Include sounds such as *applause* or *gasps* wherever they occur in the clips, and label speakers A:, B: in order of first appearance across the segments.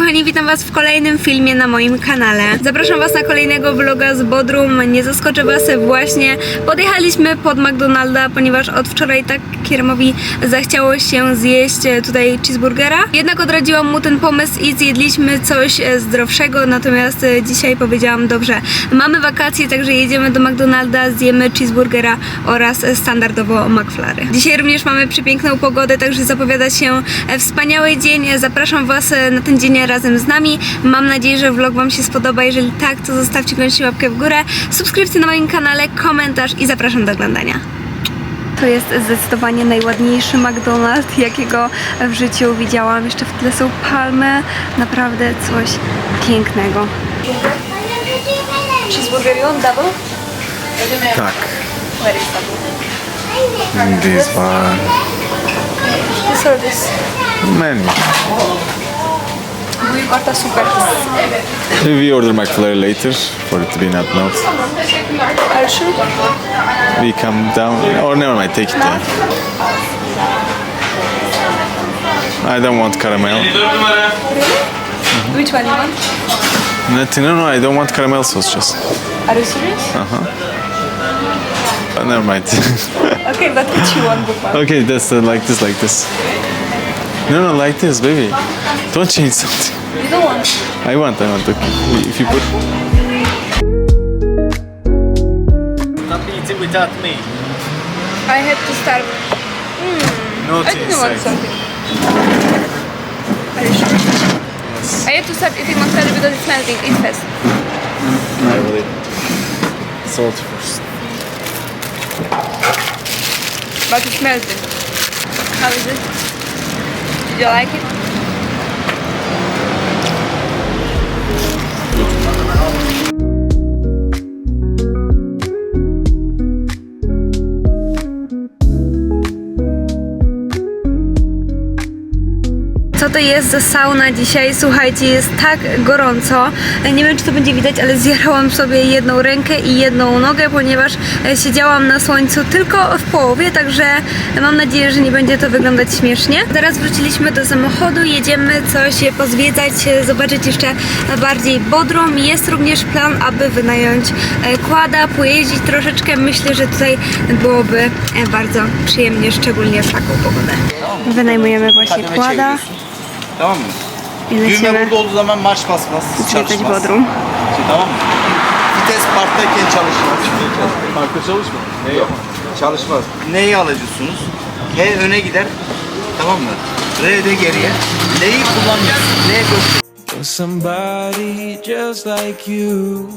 A: Kochani, witam was w kolejnym filmie na moim kanale. Zapraszam was na kolejnego vloga z Bodrum. Nie zaskoczę was, właśnie podjechaliśmy pod McDonalda, ponieważ od wczoraj tak Kieremowi zachciało się zjeść tutaj cheeseburgera. Jednak odradziłam mu ten pomysł i zjedliśmy coś zdrowszego, natomiast dzisiaj powiedziałam, dobrze, mamy wakacje, także jedziemy do McDonalda, zjemy cheeseburgera oraz standardowo McFlurry. Dzisiaj również mamy przepiękną pogodę, także zapowiada się wspaniały dzień. Zapraszam Was na ten dzień razem z nami. Mam nadzieję, że vlog Wam się spodoba. Jeżeli tak, to zostawcie koniecznie łapkę w górę, subskrypcję na moim kanale, komentarz i zapraszam do oglądania. To jest zdecydowanie najładniejszy McDonald's, jakiego w życiu widziałam. Jeszcze w tle są palmy. Naprawdę coś pięknego. Cheeseburger you want double?
B: Tak.
A: Where is double?
B: This one.
A: This or this?
B: Menu.
A: Mój karta super.
B: We order McFlurry later for it to be not not.
A: Are you sure?
B: We come down. Oh, never mind. Take it. Yeah. I don't want caramel.
A: Which one you want?
B: Nothing. No, no. I don't want caramel sauce. Just.
A: Are you serious?
B: Uh Oh, never mind. *laughs*
A: Okay, but which you want, Bukman?
B: okay, that's uh, like this, like this. No, no, like this, baby. Don't change something.
A: You don't want.
B: I want. I want. Okay. If you put.
C: Not eating without me.
A: I had to start. Hmm.
B: No
A: I didn't want something. Are you sure?
B: Yes.
A: I had to start eating mozzarella because it's melting. Eat fast.
B: I will eat salt first.
A: But it's melting. How is it? You like it? Jest za sauna dzisiaj? Słuchajcie, jest tak gorąco. Nie wiem, czy to będzie widać, ale zjarałam sobie jedną rękę i jedną nogę, ponieważ e, siedziałam na słońcu tylko w połowie, także mam nadzieję, że nie będzie to wyglądać śmiesznie. Teraz wróciliśmy do samochodu, jedziemy coś pozwiedzać, e, zobaczyć jeszcze bardziej Bodrum. Jest również plan, aby wynająć e, kłada, pojeździć troszeczkę. Myślę, że tutaj byłoby bardzo przyjemnie, szczególnie w taką pogodę. Wynajmujemy właśnie kłada.
C: Tamam mı?
A: i
C: Düğme burada olduğu zaman marş basmaz, çalışmaz.
A: Bodrum.
C: Şey, tamam mı? Vites parktayken çalışmaz.
B: Parkta çalışma. Ne
C: Çalışmaz. Neyi alıyorsunuz? H öne gider. Tamam mı? R de geriye. L'yi kullanmıyorsun. L göster.
D: Somebody just like you.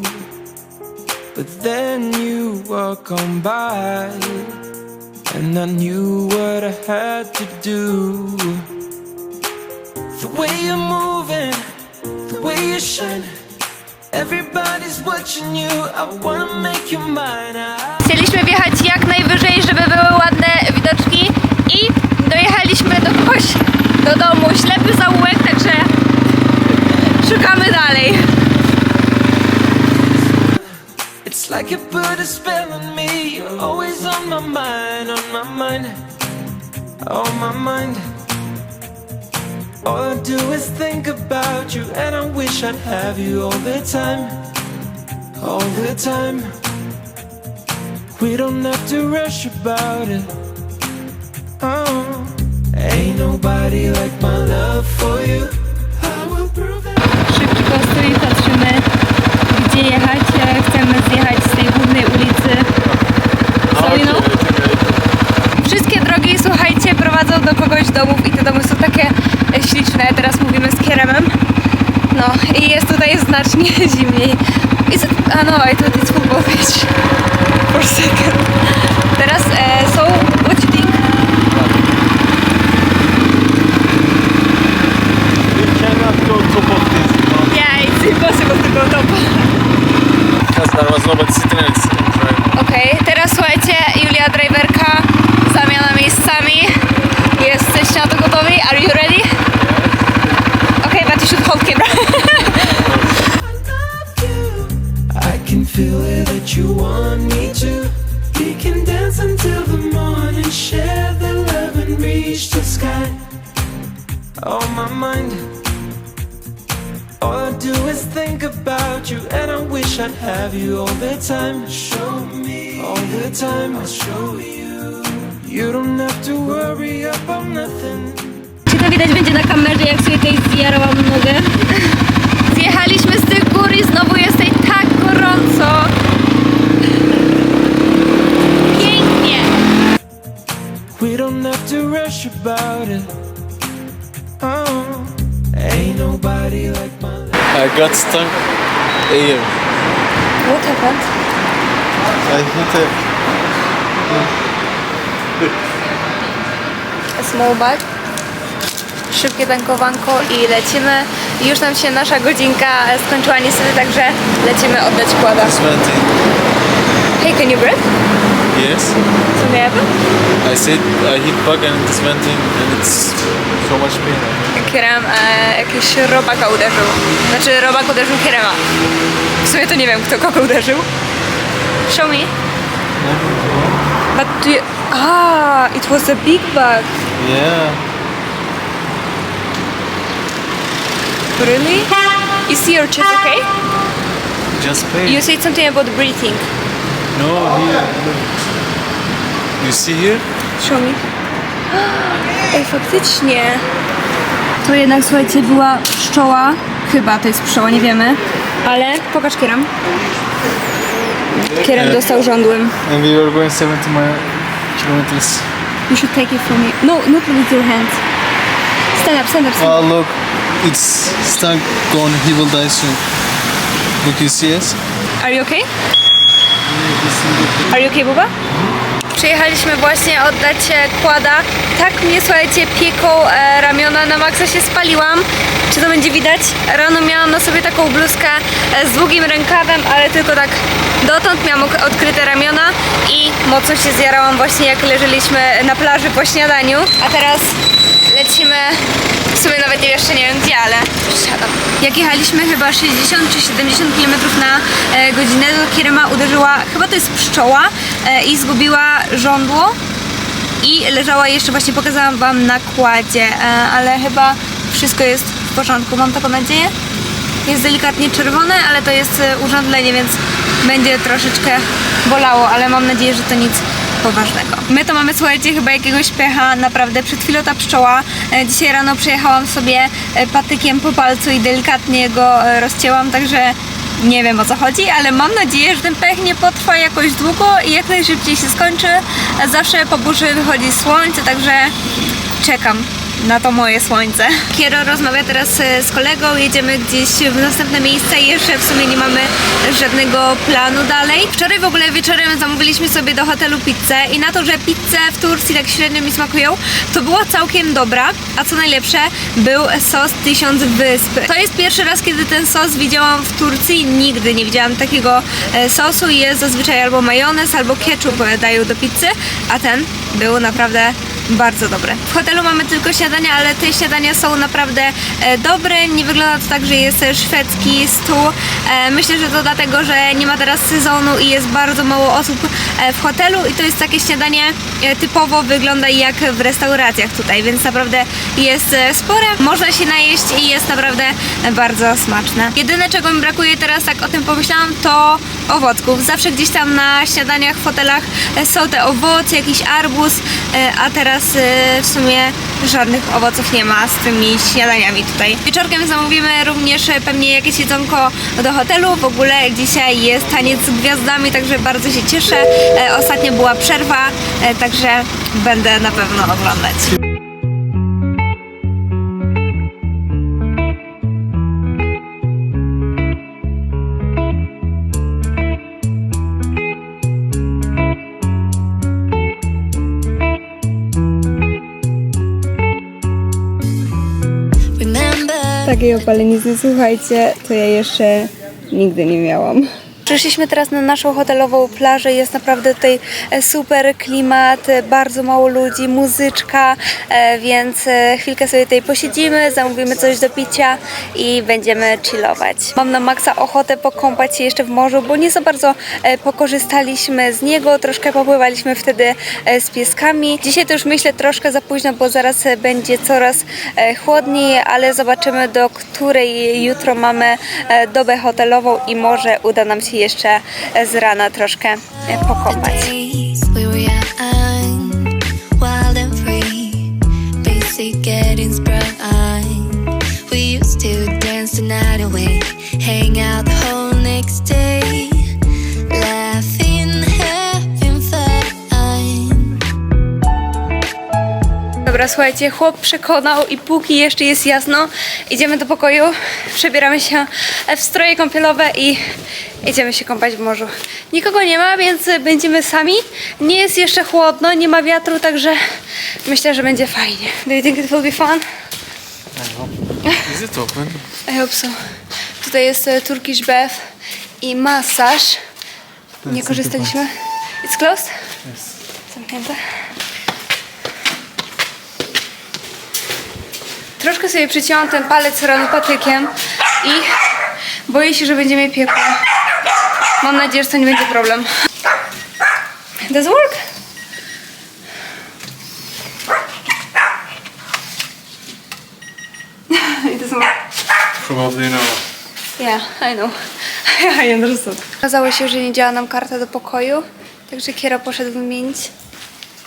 D: But then you walk on by, and I knew what I had to do. The way you're moving, the way you shine. Everybody's watching you. I wanna make you mine.
A: Chcieliśmy wjechać jak najwyżej, żeby były ładne widoczki i dojechaliśmy do kogoś do domu. Ślepy zaułek, także szukamy dalej.
D: It's like you put a spell on me. You're always on my mind, on my mind, on my mind. All I do is think about you, and I wish I'd have you all the time, all the time. We don't have to rush about it. Oh, ain't nobody like my love for you. I will prove that.
A: Szybko stoi, patrzymy gdzie jechać. Chcemy zjechać z tej głównej ulicy Soliną. Wszystkie drogi, słuchajcie, prowadzą do kogoś domów i te domy są takie e, śliczne. Teraz mówimy z Kieremem. No i jest znacznie *laughs* zimniej. Is it, a no, I thought it's football pitch.
D: On my mind, All I do is think about you, and I wish I'd have you all the time. Show me all the time, I'll show you. You don't have to worry about nothing.
A: Czy to widać będzie na kamerze, jak sobie tutaj zjarałam nogę? Zjechaliśmy z tych gór i znowu jest tutaj tak gorąco. Pięknie!
D: We don't have to rush about it.
B: I got stuck here.
A: What happened?
B: I hit it.
A: Small bag. Szybkie tankowanko i lecimy. Już nam się nasza godzinka skończyła niestety, także lecimy oddać kłada. Hey, can you breathe?
B: Yes.
A: Co miałem?
B: I said I hit bug and it's venting and it's so much pain.
A: Kierem e, jakiś robaka uderzył. Znaczy robak uderzył Kierema. W sumie to nie wiem kto kogo uderzył. Show me. But do you... Ah, it was a big bug.
B: Yeah.
A: Really? You see your chest okay?
B: Just pain.
A: You said something about breathing.
B: No, here. Look. You see here?
A: Show me. *gasps* Ej, faktycznie. To jednak, słuchajcie, była pszczoła. Chyba to jest pszczoła, nie wiemy. Ale pokaż Kieram. Kieram
B: E.
A: dostał żądłem.
B: And we were going 70 mile kilometers.
A: You should take it from me. No, not with your hand. Stand up, stand up, stand up.
B: Oh look, it's stuck, gone. He will die soon. Look, you see us?
A: Are you okay? Are you okay, Buba? Przyjechaliśmy właśnie oddać e, kłada. Tak mnie, słuchajcie, pieką e, ramiona, na maksa się spaliłam. Czy to będzie widać? Rano miałam na sobie taką bluzkę e, z długim rękawem, ale tylko tak dotąd miałam odkryte ramiona i mocno się zjarałam właśnie jak leżeliśmy na plaży po śniadaniu. A teraz lecimy, sumie nawet nie jeszcze nie wiem gdzie, ale. Jak jechaliśmy chyba 60 czy 70 km na e, godzinę, to Kierema uderzyła, chyba to jest pszczoła e, i zgubiła żądło i leżała jeszcze, właśnie pokazałam Wam na kładzie, e, ale chyba wszystko jest w porządku, mam taką nadzieję. Jest delikatnie czerwone, ale to jest e, urządzenie, więc będzie troszeczkę bolało, ale mam nadzieję, że to nic poważnego. My to mamy, słuchajcie, chyba jakiegoś pecha, naprawdę. Przed chwilą ta pszczoła. E, Dzisiaj rano przejechałam sobie e, patykiem po palcu i delikatnie go e, rozcięłam, także nie wiem o co chodzi, ale mam nadzieję, że ten pech nie potrwa jakoś długo i jak najszybciej się skończy. Zawsze po burzy wychodzi słońce, także czekam na to moje słońce. Kiero rozmawia teraz e, z kolegą, jedziemy gdzieś w następne miejsca i jeszcze w sumie nie mamy żadnego planu dalej. Wczoraj w ogóle wieczorem zamówiliśmy sobie do hotelu pizzę i na to, że pizze w Turcji tak średnio mi smakują, to była całkiem dobra, a co najlepsze, był sos Tysiąc Wysp. To jest pierwszy raz, kiedy ten sos widziałam w Turcji, nigdy nie widziałam takiego e, sosu, jest zazwyczaj albo majonez, albo ketchup e, dają do pizzy, a ten był naprawdę bardzo dobre. W hotelu mamy tylko śniadania, ale te śniadania są naprawdę e, dobre. Nie wygląda to tak, że jest szwedzki stół. E, myślę, że to dlatego, że nie ma teraz sezonu i jest bardzo mało osób e, w hotelu i to jest takie śniadanie typowo wygląda jak w restauracjach tutaj, więc naprawdę jest spore. Można się najeść i jest naprawdę bardzo smaczne. Jedyne czego mi brakuje teraz, tak o tym pomyślałam, to owocków. Zawsze gdzieś tam na śniadaniach w hotelach e, są te owoce, jakiś arbuz, e, a teraz e, w sumie żadnych owoców nie ma z tymi śniadaniami tutaj. Wieczorkiem zamówimy również pewnie jakieś jedzonko do hotelu. W ogóle dzisiaj jest taniec z gwiazdami, także bardzo się cieszę. Ostatnio była przerwa, także będę na pewno oglądać. Takiej opalenizny, słuchajcie, to ja jeszcze nigdy nie miałam. Przyszliśmy teraz na naszą hotelową plażę. Jest naprawdę tutaj e, super klimat, e, bardzo mało ludzi, muzyczka, e, więc chwilkę sobie tutaj posiedzimy, zamówimy coś do picia i będziemy chillować. Mam na maksa ochotę pokąpać się jeszcze w morzu, bo nie za bardzo pokorzystaliśmy z niego, troszkę popływaliśmy wtedy z pieskami. Dzisiaj to już myślę troszkę za późno, bo zaraz będzie coraz chłodniej, ale zobaczymy do której jutro mamy dobę hotelową i może uda nam się jeszcze z rana troszkę pokąpać.
E: We used to dance the night away, hang out the whole next day,
A: Dobra, słuchajcie, chłop przekonał i póki jeszcze jest jasno, idziemy do pokoju, przebieramy się w stroje kąpielowe i idziemy się kąpać w morzu. Nikogo nie ma, więc będziemy sami. Nie jest jeszcze chłodno, nie ma wiatru, także myślę, że będzie fajnie. Do you think it will be fun? *laughs*
B: Is it open?
A: I hope so. Tutaj jest e, Turkish bath i masaż. Nie korzystaliśmy. It's closed? Zamknięte. Troszkę sobie przyciąłam ten palec rano patykiem i boję się, że będzie mnie piekło. Mam nadzieję, że to nie będzie problem. Does work? *laughs* It doesn't work.
B: Probably no.
A: Yeah, I know. *laughs* I. Okazało się, że nie działa nam karta do pokoju, także Kiera poszedł wymienić.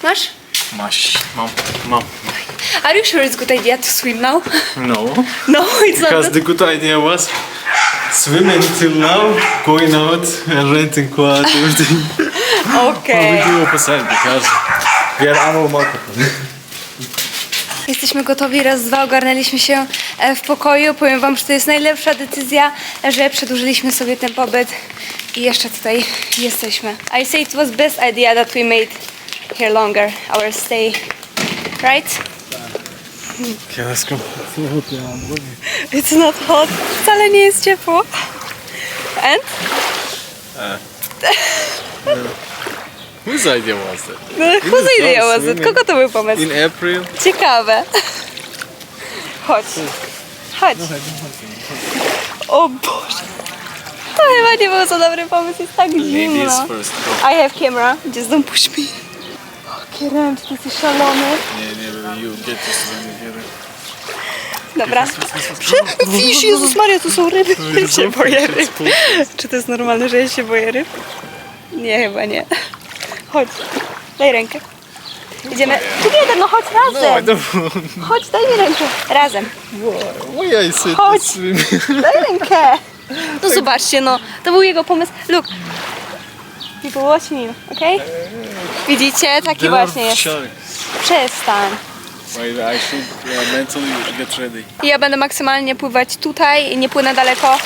A: Masz?
B: Mash. Mom. Mom.
A: Are you sure it's a good idea to swim now?
B: No.
A: No, it's not
B: Because the good idea was swimming till now, going out and renting quad, everything. *laughs*
A: Okay.
B: we do opposite because we are animal market.
A: Jesteśmy gotowi, raz, dwa, ogarnęliśmy się e, w pokoju. Powiem wam, że to jest najlepsza decyzja, że przedłużyliśmy sobie ten pobyt i jeszcze tutaj jesteśmy. I say it was best idea that we made here longer, our stay. Right?
B: Go.
A: It's not hot. Wcale nie jest ciepło. And?
B: Whose idea was that?
A: No, whose idea was it?
B: swimming.
A: Kogo to był pomysł?
B: In April?
A: Ciekawe. Chodź. Chodź. O Boże. To chyba nie był za dobry pomysł, jest tak zimno. I have camera, just don't push me. Kieran, czy ty jesteś szalony?
B: Nie, nie, you get together.
A: Dobra. Widzisz, Jezus Maria, to są ryby. Ja się boję ryb. Czy to jest normalne, że ja się boję ryb? Nie, chyba nie. Chodź, daj rękę. Idziemy. No chodź
B: No, I
A: razem.
B: don't
A: Chodź, daj mi rękę. Razem. Chodź. Daj rękę. No zobaczcie, no. To był jego pomysł. Look. People watching you, okej? Widzicie? Taki właśnie jest. Przestań.
B: Wait, I should uh, mentally get ready.
A: I Ja będę maksymalnie pływać tutaj, nie płynę daleko. *laughs*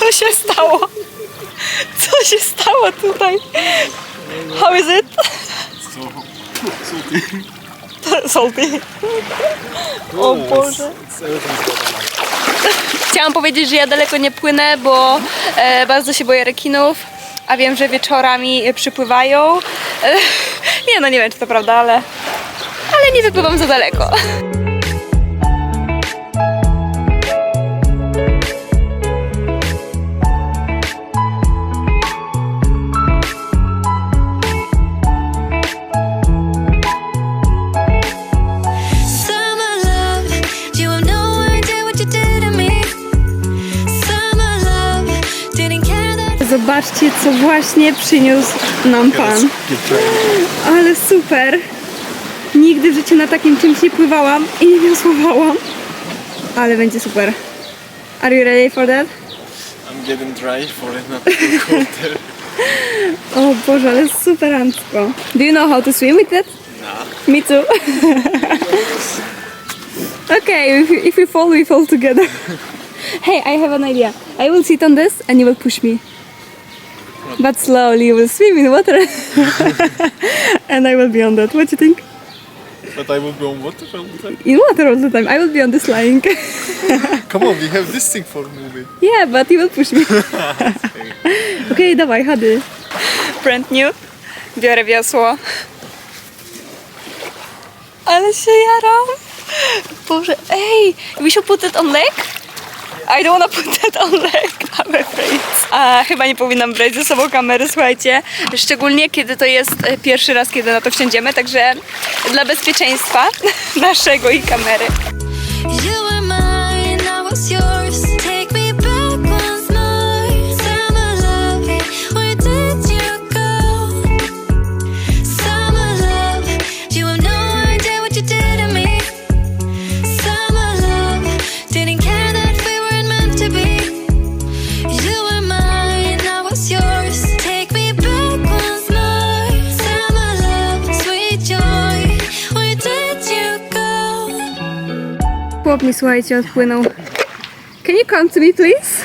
A: Co się stało? Co się stało tutaj? How is it?
B: So,
A: Salty. O Boże. Chciałam powiedzieć, że ja daleko nie płynę, bo e, bardzo się boję rekinów, a wiem, że wieczorami przypływają. *laughs* Nie no, nie wiem czy to prawda, ale, ale nie wypływam za daleko. Zobaczcie, co właśnie przyniósł nam Pan. Ale super! Nigdy w życiu na takim czymś nie pływałam i nie wiosłowałam. Ale będzie super. Are you ready for that?
B: I'm getting dry for go there. *laughs*
A: O Boże, ale superancko. Do you know how to swim with that?
B: Nah.
A: Me too. *laughs* okay, if, if we fall, we fall together. *laughs* hey, I have an idea. I will sit on this and you will push me. But slowly you will swim in water. *laughs* and I will be on that. What do you think?
B: But I will be on water all the time.
A: In water all the time. I will be on this *laughs* line.
B: Come on, we have this thing for moving.
A: yeah, but you will push me. *laughs* Okej, dawaj, chody. Brand new. Biorę wiosło. Ale się jaram. Boże, ej, we should put it on leg? I don't wanna put that on leg, I'm afraid. A chyba nie powinnam brać ze sobą kamery, słuchajcie. Szczególnie kiedy to jest e, pierwszy raz, kiedy na to wsiądziemy, także dla bezpieczeństwa *laughs* naszego i kamery.
E: You were mine, I was yours.
A: Chłop mi, słuchajcie, odpłynął. Can you come to me, please?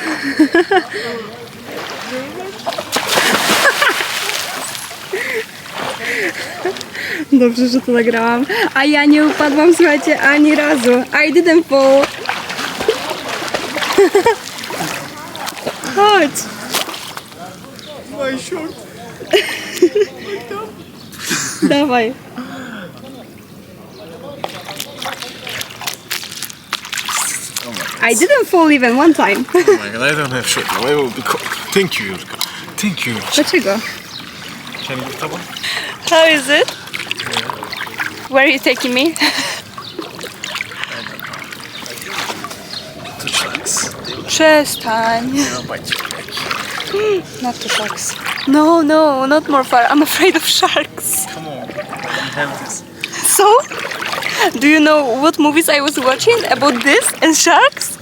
A: Dobrze, że to nagrałam. A ja nie upadłam, słuchajcie, ani razu. I didn't fall. Chodź. Dawaj. I didn't fall even one time.
B: Oh my god, I don't have short now. I will be cold. Thank you, Jurka. Thank you.
A: Dlaczego?
B: Can you give one?
A: How is it? Where are you taking me?
B: Two sharks.
A: Przestań.
B: They'll. *gasps*
A: Not the sharks. No, no, not more far. I'm afraid of sharks.
B: Come on. We have this.
A: So, do you know what movies I was watching about this and sharks?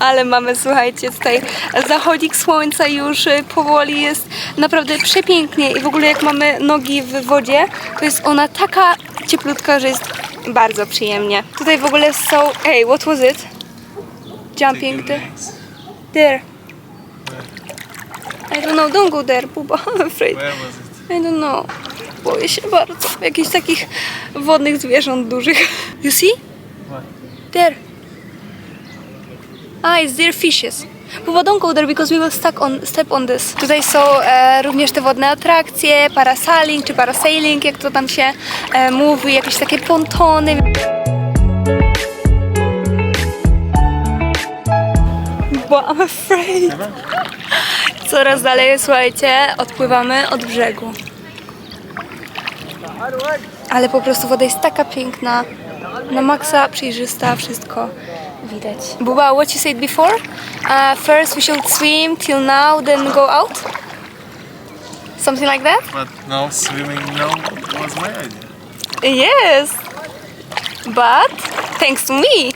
A: Ale mamy, słuchajcie, tutaj zachodzik słońca już y, powoli jest naprawdę przepięknie i w ogóle jak mamy nogi w wodzie, to jest ona taka cieplutka, że jest bardzo przyjemnie. Tutaj w ogóle są... Hey, what was it? Jumping the... There. I don't know, don't go there, Buba, *laughs* I'm afraid. I don't know. Boję się bardzo. Jakichś takich wodnych zwierząt dużych. You see? There. Ah, it's there fishes. Buba, don't go there because we will stuck on, step on this. Tutaj są e, również te wodne atrakcje, parasailing czy parasailing, jak to tam się e, mówi, jakieś takie pontony. Bo I'm afraid. Coraz dalej, słuchajcie, odpływamy od brzegu. Ale po prostu woda jest taka piękna, na maksa przejrzysta, wszystko widać. Buba, what you said before? Uh, first we should swim till now, then go out? Something like that?
B: But now swimming now was my idea.
A: Yes, but thanks to me,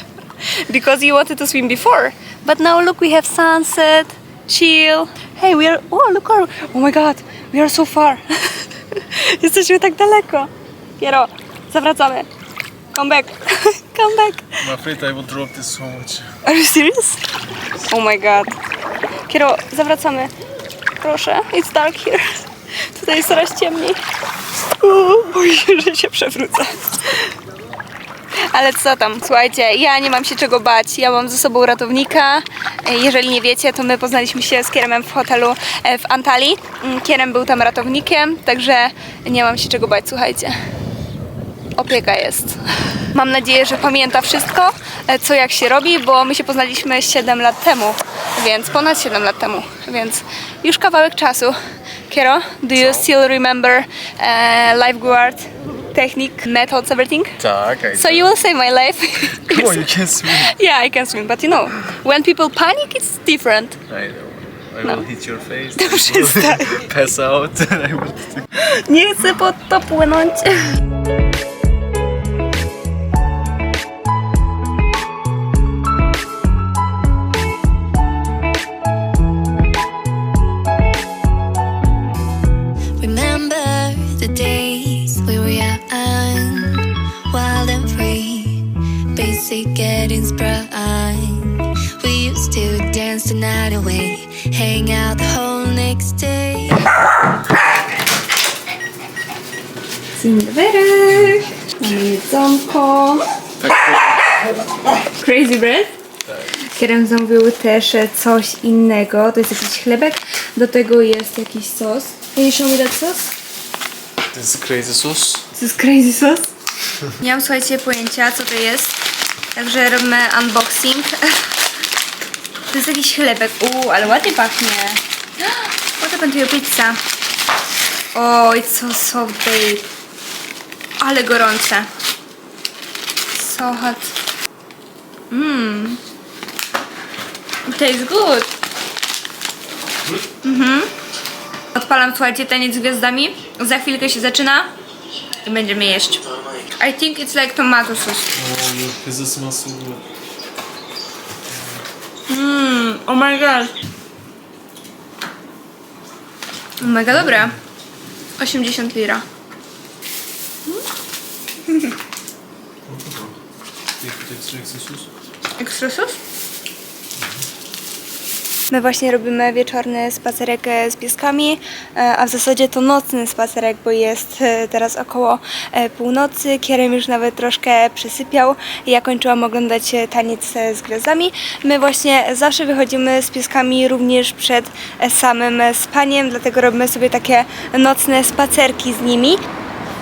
A: *laughs* because you wanted to swim before. But now look, we have sunset, chill. Hey, we are. Oh, look, our, oh my God, we are so far. *laughs* Jesteśmy tak daleko. Kiero, zawracamy. Come back, *laughs* come back.
B: I'm afraid I will drop this so much.
A: Are you serious? Oh my God. Kiero, zawracamy. Proszę, it's dark here. *laughs* Tutaj jest coraz ciemniej. Uuu, boję się, że się przewrócę. Ale co tam, słuchajcie, ja nie mam się czego bać. Ja mam ze sobą ratownika. Jeżeli nie wiecie, to my poznaliśmy się z Kieremem w hotelu e, w Antalii. Mm, Kierem był tam ratownikiem, także nie mam się czego bać, słuchajcie. Opieka jest. Mam nadzieję, że pamięta wszystko, e, co jak się robi, bo my się poznaliśmy 7 lat temu, więc ponad 7 lat temu, więc już kawałek czasu. Kiero, do you still remember uh, lifeguard technique, methods, everything?
B: Tak, I
A: So you will save my life. *laughs*
B: Come on, you can swim. *laughs*
A: yeah, I can swim, but you know, when people panic, it's different.
B: I know. I
A: No.
B: will hit your face.
A: To przestań. *laughs*
B: Pass out I will
A: Nie chcę pod to płynąć.
E: The days we used to dance the night away, hang out the whole next day.
A: Dzień dobry. Mamy jedzonko. Crazy bread? Kierem zamówił też coś innego. To jest jakiś chlebek. Do tego jest jakiś sos. Show me that sos?
B: To jest crazy sauce.
A: To jest crazy sos? Nie mam, słuchajcie, pojęcia, co to jest. Także robimy unboxing. To jest jakiś chlebek. Uuu, ale ładnie pachnie. What happened to your pizza? Oh, it's so soft, babe. Ale gorące. So hot. Mmm. It tastes good. Mhm. Odpalam, słuchajcie, taniec z gwiazdami. Za chwilkę się zaczyna i będziemy jeść. I think it's like tomato sauce.
B: O, jakie zasmasło.
A: Mmm, oh my god. Mega dobre. 80 lira.
B: Jak to jest crazy sauce?
A: Ekstra sos? My właśnie robimy wieczorny spacerek e, z pieskami, e, a w zasadzie to nocny spacerek, bo jest e, teraz około północy. Kierem już nawet troszkę przysypiał. Ja kończyłam oglądać taniec z gwiazdami. My właśnie zawsze wychodzimy z pieskami również przed samym spaniem, dlatego robimy sobie takie nocne spacerki z nimi.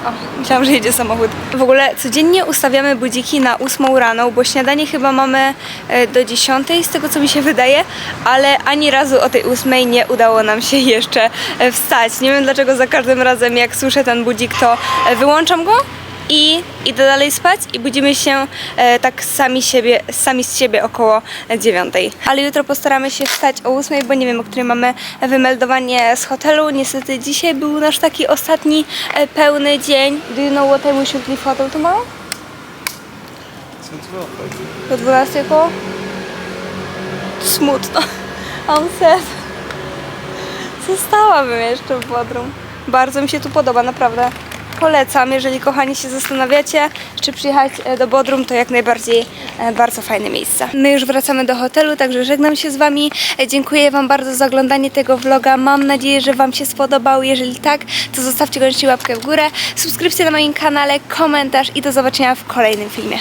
A: O, myślałam, że jedzie samochód. W ogóle codziennie ustawiamy budziki na 8 rano, bo śniadanie chyba mamy e, do 10, z tego co mi się wydaje, ale ani razu o tej 8 nie udało nam się jeszcze e, wstać. Nie wiem dlaczego za każdym razem jak słyszę ten budzik, to e, wyłączam go i idę dalej spać i budzimy się e, tak sami, siebie, sami z siebie około 9. Ale jutro postaramy się wstać o 8, bo nie wiem, o której mamy wymeldowanie z hotelu. Niestety dzisiaj był nasz taki ostatni e, pełny dzień. Do you know what time we should leave hotel tomorrow? Po 12 koło? Smutno. I'm sad. Zostałabym jeszcze w Bodrum. Bardzo mi się tu podoba, naprawdę. Polecam, jeżeli kochani się zastanawiacie, czy przyjechać e, do Bodrum, to jak najbardziej e, bardzo fajne miejsce. My już wracamy do hotelu, także żegnam się z Wami. E, Dziękuję Wam bardzo za oglądanie tego vloga. Mam nadzieję, że Wam się spodobał. Jeżeli tak, to zostawcie koniecznie łapkę w górę, subskrypcję na moim kanale, komentarz i do zobaczenia w kolejnym filmie.